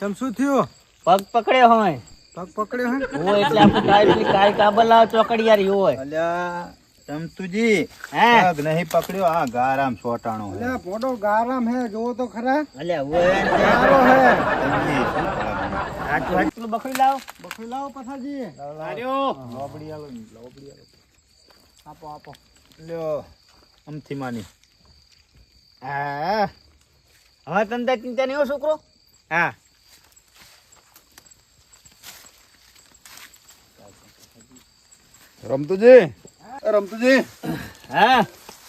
તમ શું થયું? પગ પકડ્યો હોય. પગ પકડ્યો હોય હોય એટલે આપણે કાઈ પેલી કાળી કાબર લાવો ચોકડિયારી હોય. અલ્યા ચમતુજી હે? પગ નહીં પકડ્યો આ ગારામ સોટાણો હે. અલ્યા પોડો ગારામ હે જોવો તો ખરા. અલ્યા હોય. ને. સારો હે આટલું બકરી લાવો. બકરી લાવો પથાજી લોબડી આલો, લોબડી આલો. આપો આપો. લ્યો અમથી માની. હા. હવે તને ચિંતા નહીં હો છોકરો? હા. રમતુજી? રમતુજી. હા.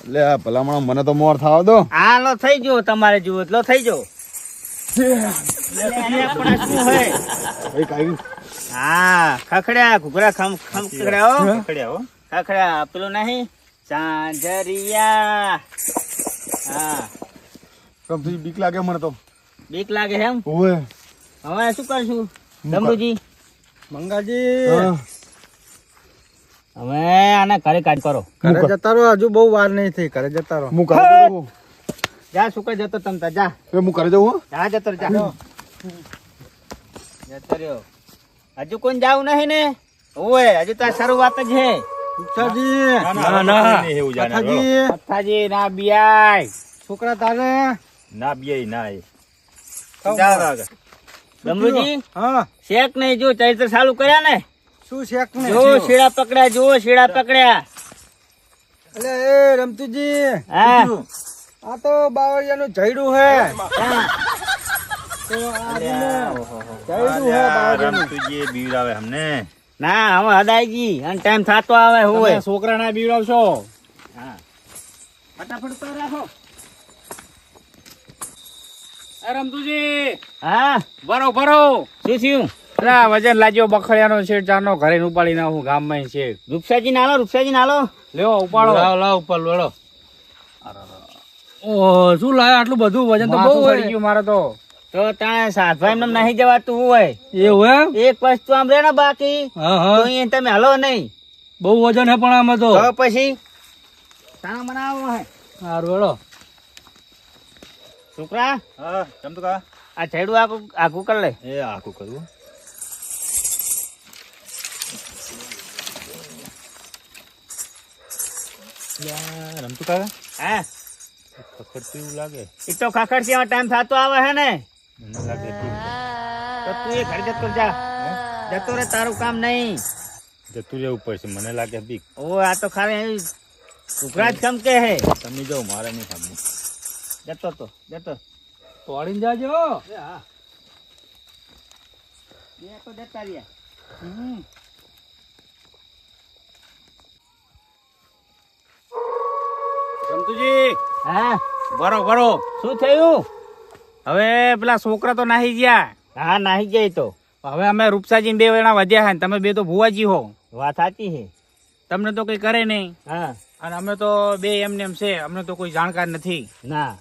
એટલે આ ભલામણ મને તો મોર થાવ દો. હા લો થઈ ગયો તમારે જુઓ લો થઈ ગયો. હે ભાઈ કાઈ હા ખખડ્યા ઘૂઘરા ખમ ખમ ખખડ્યા હો. ખખડ્યા પેલું નહીં સાંજરિયા હા. રમતુજી બીક લાગે મને તો. બીક લાગે એમ? ઓવે. હવે શું કરશું? ડમરુજી? મંગાજી. હા. હવે આને ઘરે કાઢ કરો. ઘરે જતા રહો હજુ બહુ વાર નહીં થઈ ઘરે જતા રહો. હું! ઘરે જા શું જતો તમ તા જા. એ હું ઘરે જઉં જા જતો જા. જતો રહ્યો. હજુ કોઈ જાવ નહીં ને? ઓય હજુ તો શરૂઆત જ છે ના ના નહીં એવું જાણે ના બિયાય. છોકરા તારે? ના બિયાય ના એ. ડમરુજી હા. શેક નહીં જો ચરિત્ર ચાલુ કર્યા ને? શું શેક ને જો શેડા પકડ્યા જો શેડા પકડ્યા. એટલે એ રમતુજી હા. આ તો બાવળિયાનું જયડું હે. હા. તો આ છે ને, ઓહો. જયડું હે અલ્યા, બાવળિયાનું. રમતુજી એ બીવડાવે અમને. ના હવે હદાયજી અને ટાઈમ થતો આવે હોય. છોકરા ના બીવડાવશો. હા. ફટાફટ તો રાખો. રમતુજી હા. ભરો ભરો. શું થયું? અલા વજન લાગ્યો બખડિયાનો છે ચાનો ઘરે ઉપાડી નાખું ગામમાં છે. રૂપસાજી નાલો રૂપસાજી નાલો. લેવો ઉપાડો. લાવ લાવ ઉપર લડો ઓ શું લાય આટલું બધું? વજન તો બહુ વળી ગયું મારે તો. તો ત્યાં સાતભાઈ એમને નહીં જવાતું હોય. એવું એમ? એક વસ્તુ આમ રે ને બાકી તો અહીંયા તમે હલો નહીં. બહુ વજન હે પણ આમાં તો. પછી? તાણા બનાવો હે. સારું હેડો છોકરા? હા ચમતુ કા? આ છેડું આખું આખું કરી લે. એ આખું કરવું રમતું કાકા હા. ખખડતું એવું લાગે. એ તો ખખડથી આવા ટાઈમ થતો આવે હે ને? મને લાગે તો તું એ ઘરે જતો જા. જતો રે તારું કામ નહીં. જતું રહેવું પડશે મને લાગે બીક. ઓ આ તો ખાલી છોકરા જ ચમકે હે? તમે જો મારે નહીં સાંભળવું જતો તો જતો. તોડીને જાજો. હા. બે તો જતા રહ્યા. રમતુજી હા? બરો બરો શું થયું? હવે પેલા છોકરા તો નાહી ગયા. હા નાહી ગયા તો. હવે અમે રૂપસાજી બે વેણા વધ્યા હે તમે બે તો ભુવાજી હો. વાત સાચી છે. તમને તો કઈ કરે નહીં. હા. અને અમે તો બે એમને એમ છે અમને તો કોઈ જાણકાર નથી. ના.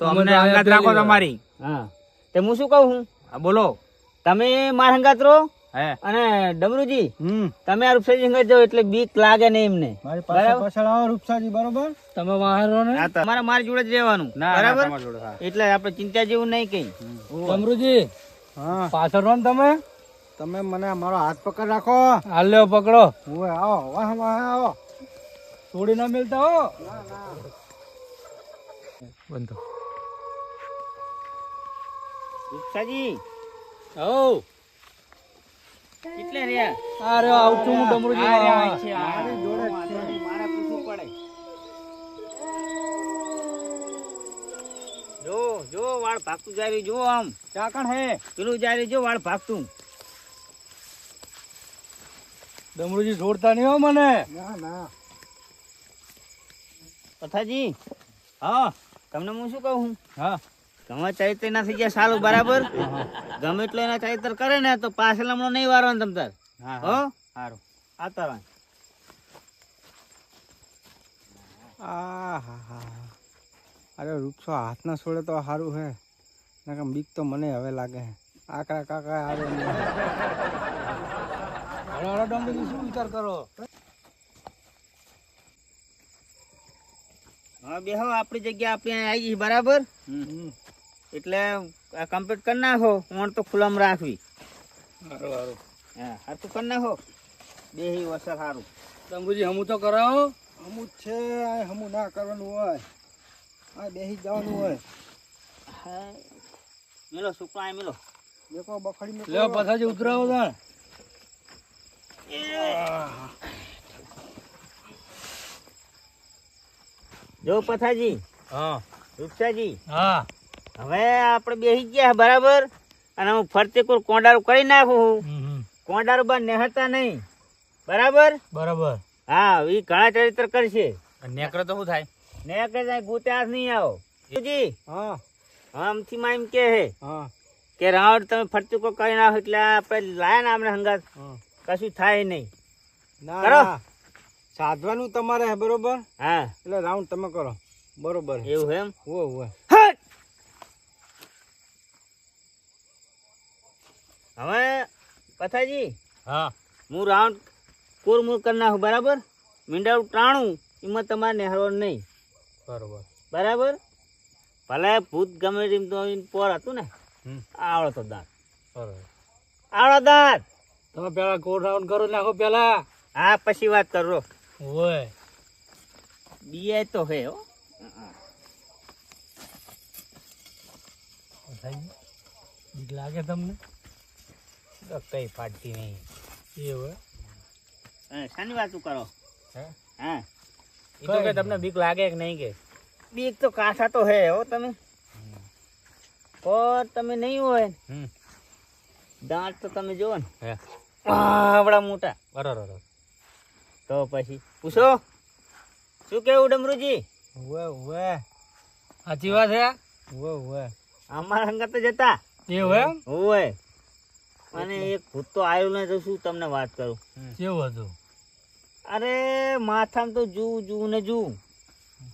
તો અમને અંગાત રાખો તમારી. હા. તે હું શું કહું હું? બોલો. તમે માર હંગાત રહો? અને ડમરુજી તમે આ રૂપસાજી હંગાત જાઓ એટલે બીક લાગે નહીં એમને. પાછળ આવો રૂપસાજી બરોબર? તમે વાહરો ને? હા, તમારે મારી જોડે જ રહેવાનું. ના ના, બરાબર. એટલે આપણે ચિંતા જેવું નહીં કઈ. ડમરુજી પાછળ રહો ને તમે. તમે મને મારો હાથ પકડ રાખો. હાલ લ્યો પકડો. હું આવો વાહ વાહ આવો. છોડી ના મિલતા હો. બંધો રૂપસાજી. હો કેટલે રહ્યા અરે આવું છું હું ડમરુજી આ છે વાહ. જોડે મારા પૂછવું પડે. જો જો વાળ ભાગતું જાય રહ્યું, જો આમ. ચાકણ હે? પેલું જાય રહ્યું, જો વાળ ભાગતું. ડમરુજી છોડતા નહીં હો મને. ના ના. પથાજી હા તમને હું શું કહું? હા. ગમે ચરિત્ર ના થઈ ગયા સારું બરાબર? ગમે એટલો એના ચરિત્ર કરે ને તો પાછળ હમણાં નહીં વારવાનું તમ તાર. હા સારું આવતા વાન આ હા હા અરે વૃક્ષો હાથ ના છોડે તો સારું હે. કેમ બીક તો મને હવે લાગે હે. આકરા કાકા આવે. હળો હળો ડમરુજી શું વિચાર કરો? હા બેહો આપણી જગ્યા આપણે આવી ગઈ બરાબર? હમ. એટલે કમ્પ્લીટ કરી નાખો. હું તો ખુલ્લામાં રાખવી. સારું સારું. હા હાથું કરી નાખો. બે વસર સારું તંબુજી હમું તો કરાવો. હમું છે હમું ના કરવાનું હોય. આ બેસી જવાનું હોય. હા મિલો સુકલો મેલો. દેખો બખડી લે પછાજી ઉતરાવો તાણ. જો પથાજી. હા. રૂપસાજી. હા. હવે આપણે બેસી ગયા બરાબર? અને હું ફરતે કોઈ કોંડારું કરી નાખું કોંડારું બા નેહતા નહીં. બરાબર? બરાબર. હા એ ઘણા ચરિત્ર કરશે. નેકરો તો શું થાય? ને કે જાય ભૂતે હાથ નહીં આવો. જી હા. આમથી માં એમ કે હે હા. કે રાવણ તમે ફરતું કોઈ કરી નાખો એટલે આપણે લાયા ને આપણે હંગાત. કશું થાય નહીં. ના કરો. સાધવાનું તમારે હે બરોબર? હા. એટલે રાઉન્ડ તમે કરો. બરોબર એવું એમ? હોય હોય હટ! હવે પથાજી હા. હું રાઉન્ડ કોરમૂર કરી નાખું બરાબર? મીંડાળું ટાણું એમાં તમારે નેહરવાનું નહીં. બરોબર. બરાબર? ભલે ભૂત ગમે તેમ તો પોર હતું ને. આવડો તો દાંત. બરોબર. આવડો દાંત! તમે પેલા કોર રાઉન્ડ કરો નાખો પેલા હા પછી વાત કરો ઓય. બીએ તો હે હો. બીક લાગે તમને? તો કઈ ફાટતી નહીં. એવું હા, શાની વાતું કરો? હા? એ તો કે તમને બીક લાગે કે નહીં કે? બીક તો કાંઠા તો હે હો તમે. પોર તમે નહીં હોય દાંત તો તમે જુઓ ને. હે. આવડા મોટા. બરોબર તો પછી પૂછો. શું કેવું ડમરુજી? હોય હોય સાચી વાત હે? હોય હોય અમારા હંગા તો જતા. એવું હોય અને એક ભૂત તો આવ્યું ને તો શું તમને વાત કરું? કેવું હતું? અરે માથામાં તો જુ જુ ને જુ.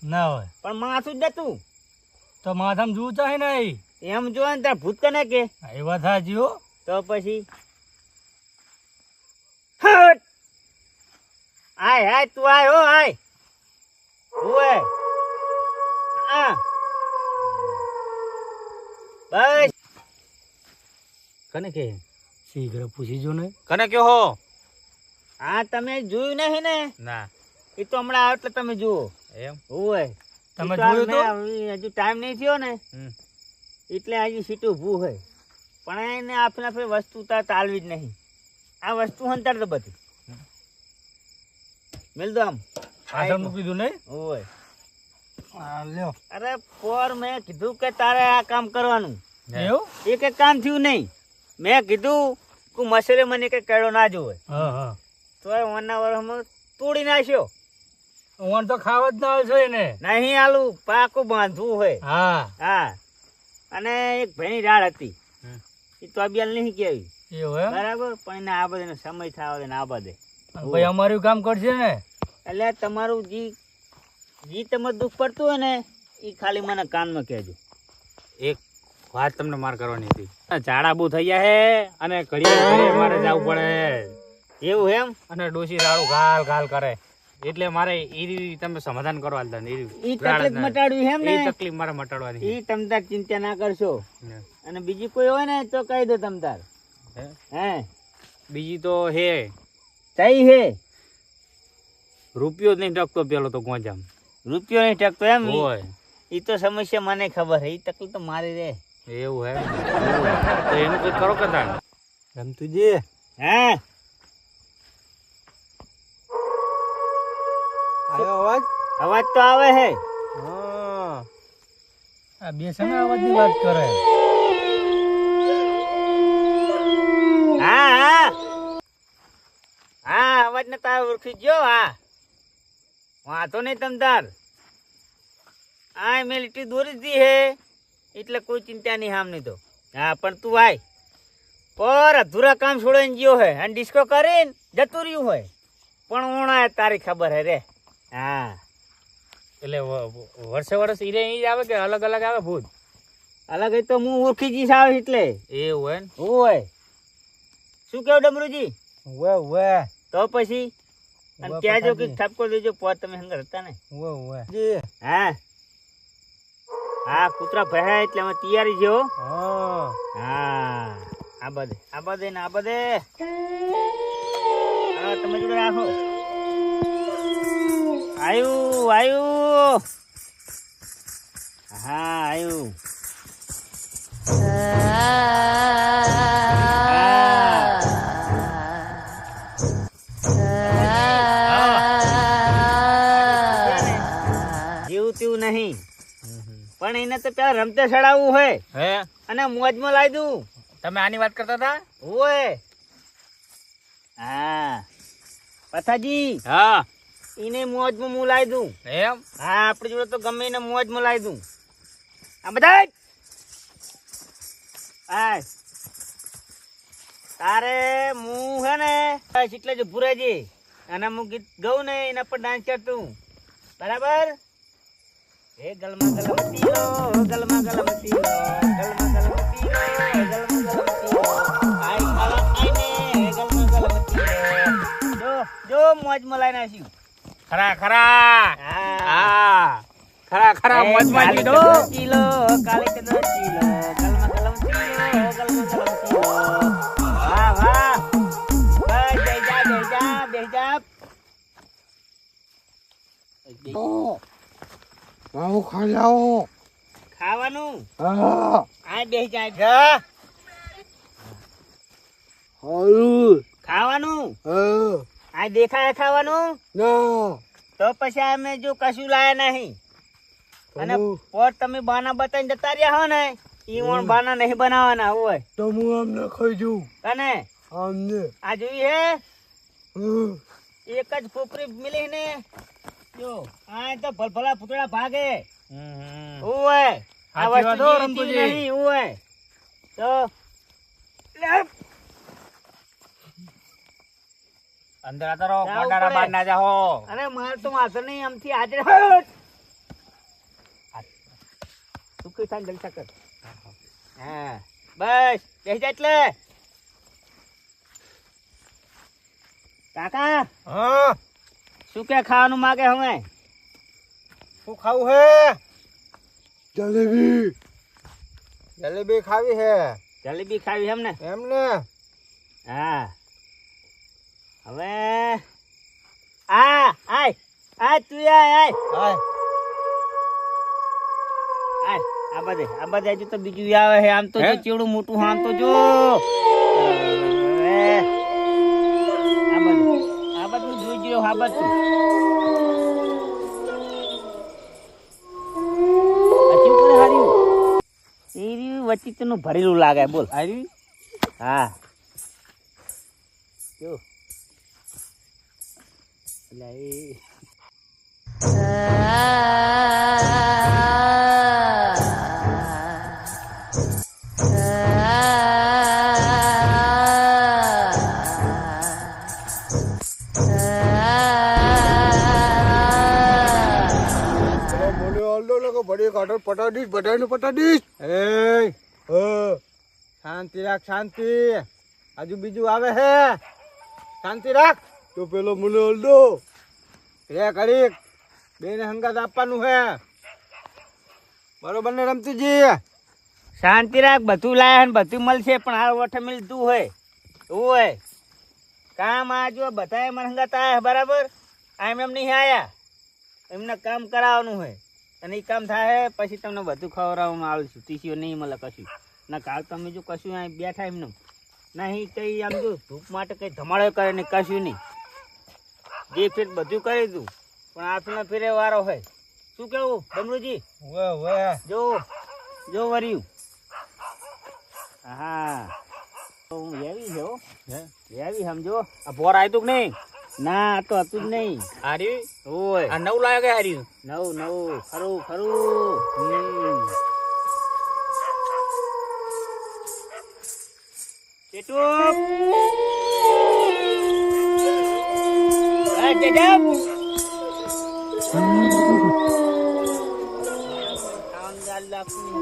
ના હોય. પણ માથું જ નતું તો માથામાં જુ ચાહે ને એમ જો ને ત્યાં ભૂત કને કે? એ વાત સાચી હો. તો પછી? હટ! આય હાય તું આય હો આય. ઓય આ બસ. કને કે? શીઘ્ર પૂછી જો ને કને કયો હો? હા તમે જોયું નહીં ને? ના. એ તો હમણાં આવે એટલે તમે જુઓ. એમ? હોય તમે જોયું તો? હજુ ટાઈમ નહીં થયો ને. એટલે હજી સીટું ઊભું હોય. પણ એને આપણે આપણે વસ્તુ તાર તાલવી જ નહીં. આ વસ્તુ અંતર તો બધી. મેલ દો આમ. પાછળ મૂકી દઉં નહીં? હોય લ્યો. અરે પોર મેં કીધું કે તારે આ કામ કરવાનું. એવું? એક કામ થયું નહીં. મેં કીધું કે મસરે મને કઈ કેળો ના જોવે. હા હા. તો એ વનના વર્ષમાં તોડી નાખ્યો. ઓન તો ખાવા જ ના આવશે એને. નહીં આલું પાકું બાંધવું હોય. હા. હા. અને એક ભાઈની રાડ હતી. એ તો અબિયાલ નહીં કેવી બરાબર? પણ એને આ બધે સમય થવા દે ને આ બધે. ભાઈ અમારું કામ કરશે ને? એટલે તમારું જી જી તમારે દુઃખ પડતું હોય ને એ ખાલી મને કાનમાં કહેજો. એક વાત તમને માર કરવાની હતી. ઝાડા બહુ થઈ ગયા હે અને ઘડીએ ઘડીએ મારે જવું પડે એવું એમ? અને ડોસી રાડું ગાલ ગાલ કરે. એટલે મારે એ તમે સમાધાન કરવા ને ઈ તકલીફ મટાડવી એમ ને? ઈ તકલીફ મારે મટાડવાની ઈ તમતાર ચિંતા ના કરશો. અને બીજી કોઈ હોય ને તો કહી દો તમતાર હે? હે? બીજી તો હે. તઈ હે? રૂપિયો જ નહીં ટકતો પેલો તો ગોંજામ. રૂપિયો નહીં ટકતો એમ? હોય. ઈ તો સમસ્યા મને ખબર હે. ઈ તકલીફ તો મારી રે. એવું હે? તો એનું કઈ કરો કદાચ રમતુજી? હે. આવ્યો અવાજ? અવાજ તો આવે હે. હા. આ બે સમય અવાજની વાત કરે? હા હા. હા અવાજ ને તારે ઓળખી ગયો હા. વાંધો નહીં તમતાર. આ મેં લીટી દોરી દી હે. એટલે કોઈ ચિંતા નહીં હામ નહીં તો. હા પણ તું આય. પર અધૂરા કામ છોડીને ગયો હે અને ડિસ્કો કરીને જતું રહ્યું હોય. પણ ઓણા તારી ખબર હે રે. હા. એટલે વર્ષે વર્ષ ઈરે ઈ જ આવે કે અલગ અલગ આવે ભૂત? અલગ તો હું ઓળખી જઈશ આવે એટલે. એવું હોય ને? હોય. શું કેવું ડમરુજી? Way way. તો પછી? અને ત્યાં જો કે ઠપકો દેજો પોત તમે હંગર હતા ને. વે વે. હા. હા કૂતરા ભયા એટલે અમે તૈયારી છે હા. હા. આ બધે આ બધે ને આ બધે. હા તમે જોડે રાખો આયુ આયુ. હા આયુ. એને તો પેલા રમતે ચડાવવું હોય. હે? અને મોજમાં લાવી દઉં. તમે આની વાત કરતા હતા? ઓય હા. પથાજી હા. એને મોજમાં હું લાવી દઉં. એમ? હા આપણી જોડે તો ગમે એને મોજમાં લાવી દઉં. આ બધા હા તારે હું હે ને એટલે જ ભૂરાજી અને હું ગીત ગઉં ને એના પર ડાન્સ કરતું. બરાબર? એ ગલમા ગલમ તીરો ગલમા ગલમ તીરો ગલમા ગલમ તીરો ગલમા ગલમ તીરો આઈ ખાલા આઈને ગલમા ગલમ તીરો જો જો મોજ મલાઈ નાખ્યું ખરા ખરા હા હા ખરા ખરા એ મોજમાં કાળી જીધો ચંદ્ર ચીલો કાળી ચંદ્ર ચીલો ગલમા ગલમ ચીલો ગલમા ગલમ ચીલો વાહ વાહ બસ બેજા બેજા બેજા આવો ખાઈ લાવો ખાવાનું? હા. આ બે જાય હારું. ખાવાનું? હા. આ દેખાય ખાવાનું? ના. તો પછી અમે જો કશું લાયા નહીં. અને પોટ તમે બાના બતાવીને જતા રહ્યા હો ને ઈ બાના નહીં બનાવવાના હોય. તો હું આમને ખાઈ જઉં. અને? આમને આ જોઈએ હે? એક જ ખોપરી મિલી ને જો. આ તો ભલભલા પૂતળા ભાગે. ઓય આ વસ્તુ વાત હો, જીવતી રમતુજી. નહીં ઓય તો અંદર આતા રહો જાવું કોટારા પડે. બાર ના જાહો. અરે માર તો વાંધો નહીં આમથી હાજર હટ સુખી થાય જલસા કર. હા. બસ બેસી જા એટલે. કાકા. હા. શું કે ખાવાનું માગે હવે? શું ખાવું હે? જલેબી. જલેબી ખાવી હે. જલેબી ખાવી એમ ને એમ ને હા. હવે આ આય આ તું આય આય. હાય આય આ બધે આ બધે હજુ તો બીજું આવે છે. આમ તો જો હે? ચેવડું મોટું આમ તો જો હવે, આ બધું આ બધું રહ્યું વચ્ચે તેનું ભરેલું લાગે બોલ. હાર્યું? હા. જો એટલે આલદો ને કે ભરી કાઢો પટાડીશ બધાને પટાડીશ એ હ. શાંતિ રાખ શાંતિ. હજુ બીજું આવે હે. શાંતિ રાખ. તો પેલો મને આલદો રે કરી બેને હંગાત આપવાનું હે. બરોબર ને રમતીજી? શાંતિ રાખ બધું લાયા ને બધું મળશે પણ આ વઠે મિલતું હોય. એવું હોય. કામ આ જો બધા મને હંગાત આયા બરાબર? આમ એમ નહીં આયા. એમને કામ કરાવવાનું હોય. અને એ કામ થાય પછી તમને બધું ખવડાવવામાં આવે છું. ટીસીઓ નહીં મળે કશું. ના કાલ તમે જો કશું અહીં બેઠા એમને. નહીં કઈ આમ જો ધૂપ માટે કઈ ધમાડો કરે ને કશું નહીં. જે ફેર બધું કરી દઉં પણ આપના ફેરે વારો હોય. શું કેવું ડમરુજી જો જો વર્યું. હા તો હું લેવી છે હો. લેવી સમજો. આ બોર આવ્યું કે નહીં? ના આ તો હતું જ નહીં હારી ઓય આ નવ લાગે કે હારી નવું નવું ખરું ખરું હમ ચેટુ આ જજબ કામદાર લાગતું.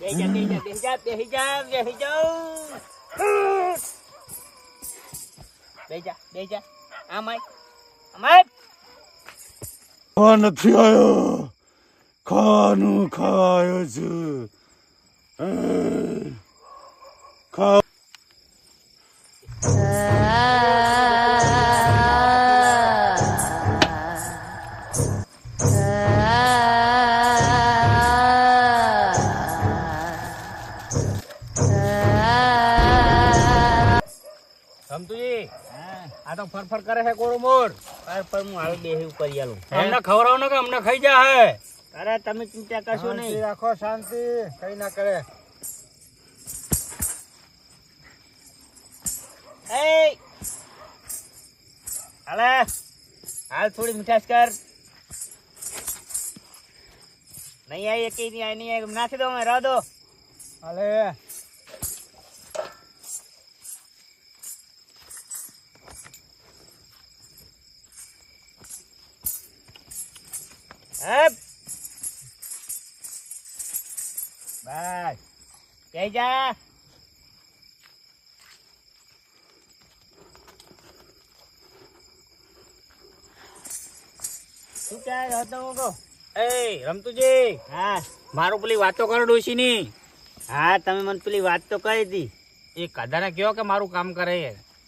બેહી જા, બેહી જા, બેહી જા, બેહી જા, બેહી બેહી જા, બેહી જા. આમ આય, આમ આય. ખાવા નથી આવ્યો ખાવાનું ખાવા આવ્યો છું આ તો ફરફર કરે છે કોરો મોર. પર પર હું હાલ બેહી ઉપર આલું અમને ખવડાવો ને કે અમને ખાઈ જા હે? અરે તમે ચિંતા કરશો શાંતિ નહીં. રાખો શાંતિ. કઈ ના કરે. એ હાલે? હાલ થોડી મીઠાશ કર. નહીં આવી કે નહીં આવી નહીં આવી. નાખી દો અમે રાહ દો. હાલે. બસ જઈ જા. શું ચાલે હતો હું કહું એ રમતુજી. હા. મારું પેલી વાતો કરો ડોશી ની હા તમે મને પેલી વાત તો કરી હતી એ કદાને કયો કે મારું કામ કરે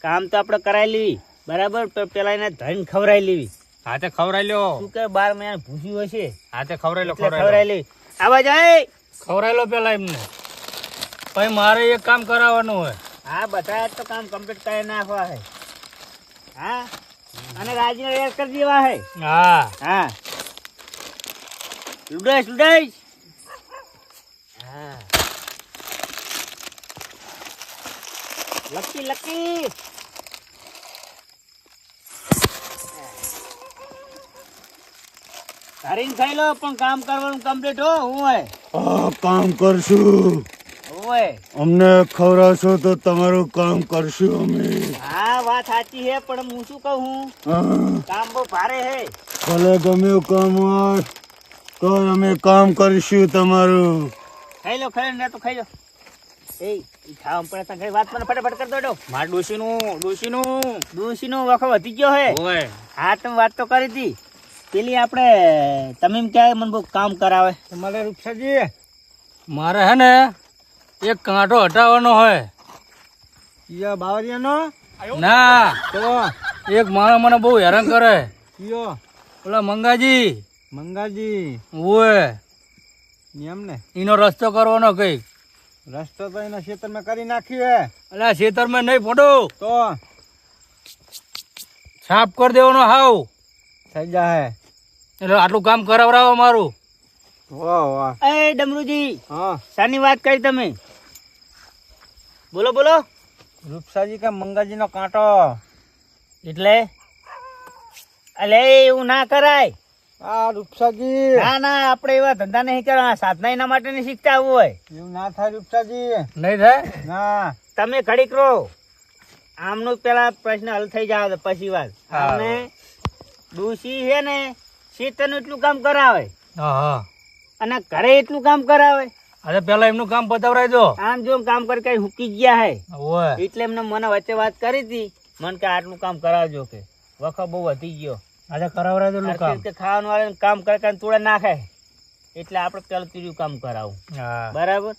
કામ તો આપણે કરાવી લેવી. બરાબર પેલા એને ધન ખવરાઈ લેવી. હાથે ખવરાઈ લ્યો શું કે બાર મહિના ભૂસ્યું હશે હાથે ખવરાઈ લો ખવરાઈ લેવી આવા જાય ખવરાઈ લો પેલા એમને. પછી મારે એક કામ કરાવવાનું હોય. હા બધા તો કામ કમ્પ્લીટ કરી નાખવા હે. હા? અને રાજીને રેડ કરી દેવા હે. હા. હા. લુડાઈશ લુડાઈશ. હા. Lucky lucky. કરીને ખાઈ લો પણ કામ કરવાનું કમ્પ્લીટ હો હું કામ કરશું. હોય. અમને ખવડાવશો તો તમારું કામ કરશું અમે. હા વાત સાચી છે પણ હું શું કહું? હું. કામ બહુ ભારે હે ભલે ગમે કામ હોય તો અમે કામ કરીશું તમારું. ખાઈ લો ખાઈ ને તો ખાઈ લો. એ ઈ ખાવા પડે તમે ઘણી વાત મને ફટાફટ કરી દોડો માર ડોશીનું ડોશીનું. ડોશી નું ડોશી નો વખત વધી ગયો હે હોય. હા તમે વાત તો કરી હતી પેલી આપણે તમે એમ ક્યારે મને બહુ કામ કરાવે? તમારે રૂપસાજી મારે હે ને એક કાંટો હટાવવાનો હોય. ઈયા બાવરિયાનો ના તો એક માણસ મને બહુ હેરાન કરે. ઈયો. ઓલા મંગાજી. મંગાજી. ઓય. નિયમ ને. એનો રસ્તો કરવાનો કંઈક. રસ્તો તો એના ખેતરમાં કરી નાખ્યો હે. અલા ખેતરમાં નહીં ફોટો. તો? સાફ કરી દેવાનો હાવ. થઈ જાય એટલે આટલું કામ કરાવરાવો મારું. વાહ વાહ. એ ડમરુજી હા. શાની વાત કરી તમે. બોલો બોલો. રૂપસાજી કે મંગાજીનો કાંટો? એટલે? અલે એવું ના કરાય. આ રૂપસાજી. ના ના આપણે એવા ધંધા નહીં કરવા સાધના એના માટે નહીં શીખતા આવું હોય. એવું ના થાય રૂપસાજી. નહીં થાય? ના. તમે ઘડીક રહો. આમનો પેલા પ્રશ્ન હલ થઈ જાવ પછી વાત. આમને ડોશી છે ને શેતરનું એટલું કામ કરાવે. હા હા. અને ઘરે એટલું કામ કરાવે. અરે પેલા એમનું કામ પતાવરાય દો આમ જો કામ કરી કઈ હુકી ગયા હે. એટલે એમને મને વચ્ચે વાત કરી હતી. મને કે આટલું કામ કરાવજો કે. વખત બહુ વધી ગયો. અરે કરાવરાય દો કામ. કે ખાવાનું વાળે કામ કરે કરીને તોડે નાખે. એટલે આપણે પેલું ત્રીજું કામ કરાવું. બરાબર?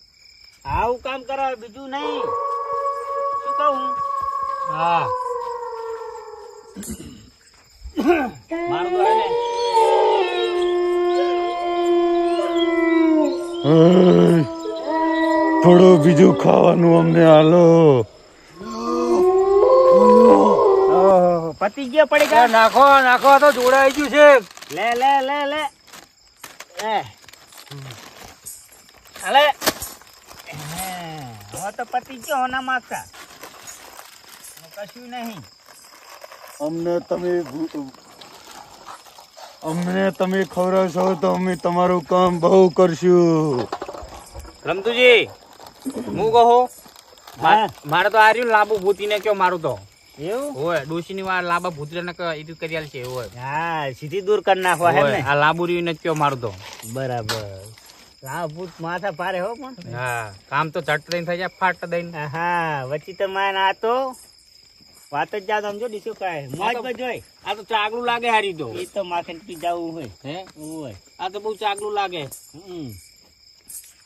આવું કામ કરાવે બીજું નહીં. શું કહું? હા. મારું તો હે ને એ, થોડું બીજું ખાવાનું અમને હાલો ઓહો, પતી ગયો પડી ગયા. નાખો નાખો તો જોડાઈ ગયું છે. લે લે લે લે. લે હાલે. હે, હવે તો પતી ગયો હોના માગતા કશું નહીં. અમને તમે અમને તમે ખવડાવશો તો અમે તમારું કામ બહુ કરશું. રમતુજી હું કહો મારે તો આ રહ્યું લાંબુ ભૂતીને કયો મારું તો. એવું? હોય ડોશીની વાર લાંબા ભૂતરીને કયો એ કરી આલ છે હોય. હા સીધી દૂર કરી નાખવા હે ને. આ લાંબુ રહ્યું ને કયો મારું તો. બરાબર. લાવ ભૂત માથા પારે હો પણ. હા કામ તો ચટ દઈને થઈ જાય ફાટ દઈને. હા વચ્ચે તો માન આ તો વાત જ જા સમજો ડીસો કાય મોજ જોઈ. આ તો ચાગલું લાગે હારી તો. એ તો માખણ પી જવું હોય. હે? હોય. આ તો બહુ ચાગલું લાગે.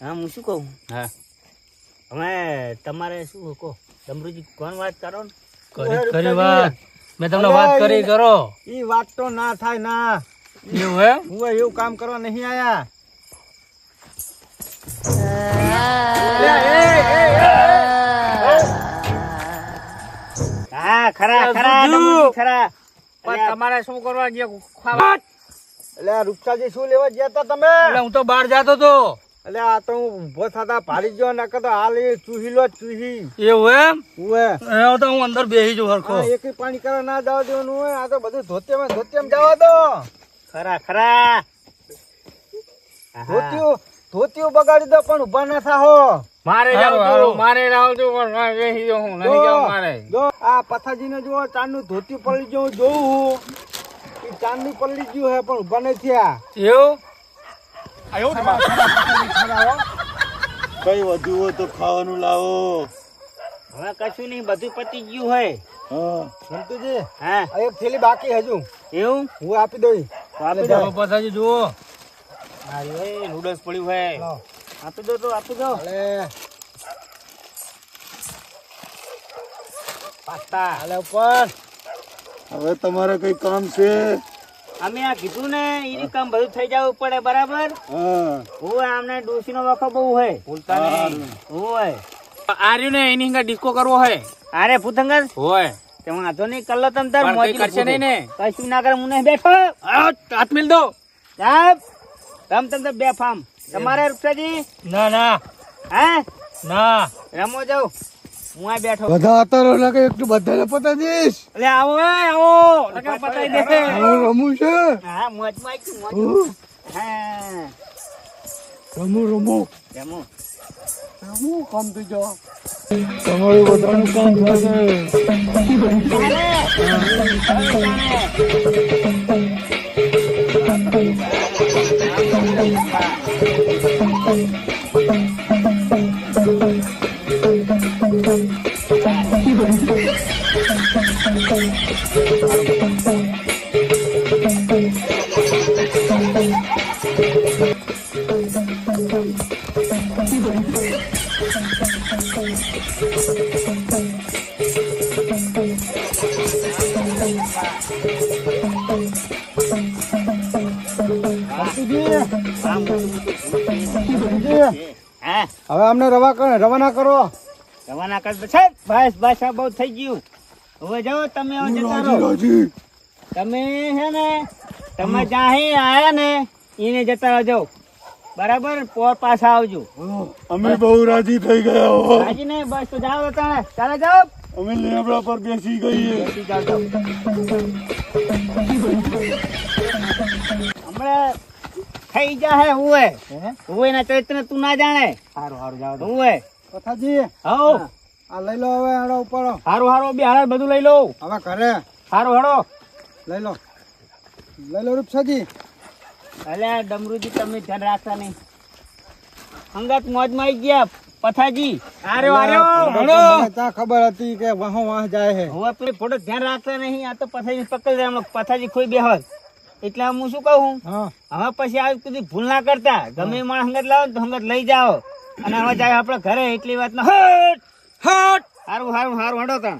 હા હું શું કહું? હા. હવે તમારે શું કહો? ડમરુજી કોણ વાત કરો ને? કરી- કરી વાત. મેં તમને વાત કરી કરો. ઈ વાત તો ના થાય ના. એવું હે? હું એવું કામ કરવા નહીં આયા. એ એ એ ખરા ખરા ખરા. પણ તમારે શું કરવા ગયા? ખાવા એટલે રૂપસાજી શું લેવા ગયા તા તમે? એટલે હું તો બહાર જતો તો એટલે આ તો હું ઊભો થતા ભારી ગયો ને તો હાલ એ ચૂહી લો ચૂહી. એવું એમ? હવે તો હું અંદર બેસી જઉં હરખો. એક પાણી કરવા ના જવા દેવાનું હોય આ તો બધું ધોતિયામાં ધોતિયામાં જવા દો. ખરા ખરા. ધોતિયું ધોતિયું બગાડી દો પણ ઊભા ના થાહો. મારે જાવ મારે રાવ છું પણ બેસી જાઉં હું નહીં જાઉં મારે. જો આ પથાજીને જુઓ ચાંદનું ધોતી પડી ગયું જોઉં એ ચાંદનું પડી ગયું હે પણ ઊભા નથી આ. એવું? કઈ વધુ હોય તો ખાવાનું લાવો. હવે કશું નહીં બધું પતી ગયું હોય હા. મંતુજી હા? આ એક થેલી બાકી હજુ. એવું? હું આપી દઉં આપી દઉં પથાજી જુઓ. નૂડલ્સ પડ્યું હોય આપી દો તો આપી દો. હાલે. પાસ્તા હાલે ઉપર હવે તમારે કઈ કામ છે? અમે આ કીધું ને એનું કામ બધું થઈ જવું પડે બરાબર? હું. આમને ડોસી નો વખો બહુ હોય. ભૂલતા નહીં. હોય. આર્યું ને એની હંગા ડિસ્કો કરવો હોય. અરે પુતંગર હોય. તે વાંધો નહીં કલ્લો તમ તાર મોજી કરશે નહીં ને? કશું ના કરે હું નહીં બેઠો. હાથ મિલ દો. સાહેબ તમ તમ તો બે ફામ તમારે રૂપિયાજી ના ના. હે? ના. રમો જાઉં. હું આ બેઠો. બધા અતારો લાગે એકટું બધાને પતા દઈશ. એટલે આવો આવો. લગા પતાઈ દે હવે રમવું છે. હા મોજમાં આવી મોજ હા રમું રમું. રમો. રમું કામ થઈ જાઓ. તમારું બધાનું કામ થશે મંતુજી મંતુજી, હવે અમને રવા રવાના કરો. રવાના કર છે. બસ બસ આ બહુ થઈ ગયું. હવે જાઓ તમે જતા તમે છે ને તમે જ્યાં અહીં આયા ને એને જતા રહેજો બરાબર? પોર પાછા આવજો. અમે બહુ રાજી થઈ ગયા હો. રાજી ને બસ તો જાઓ તમે. ચાલે જાઓ. અમે લેબડા પર બેસી ગઈએ. હમણાં થઈ જાહે હુએ હુએ ના ચરિત્ર તું ના જાણે. સારું સારું જાવ હુએ કથાજી હો. આ લઈ લો હવે હેડો ઉપાડો. હારું હારું બે હાર બધું લઈ લો હવે ઘરે. હારું હેડો. લઈ લો. લઈ લો રૂપસાજી. અલ્યા ડમરુજી તમે ધ્યાન રાખતા નહીં. અંગત મોજમાં આવી ગયા પથાજી. આરે આરે ત્યાં ખબર હતી કે વાહો વાહ જાય હે હવે પેલી ફોટો ધ્યાન રાખતા નહીં આ તો પથાજી પકડી દે હમણાં પથાજી ખોઈ બેહોત એટલે હું શું કહું? હા. હવે પછી આવી કદી ભૂલ ના કરતા. ગમે માણસ હંગત લાવો તો હંગત લઈ જાઓ. અને હવે જાય આપણે ઘરે એટલી વાત ના હટ! હટ! હારું હારું હારું હંડો તાં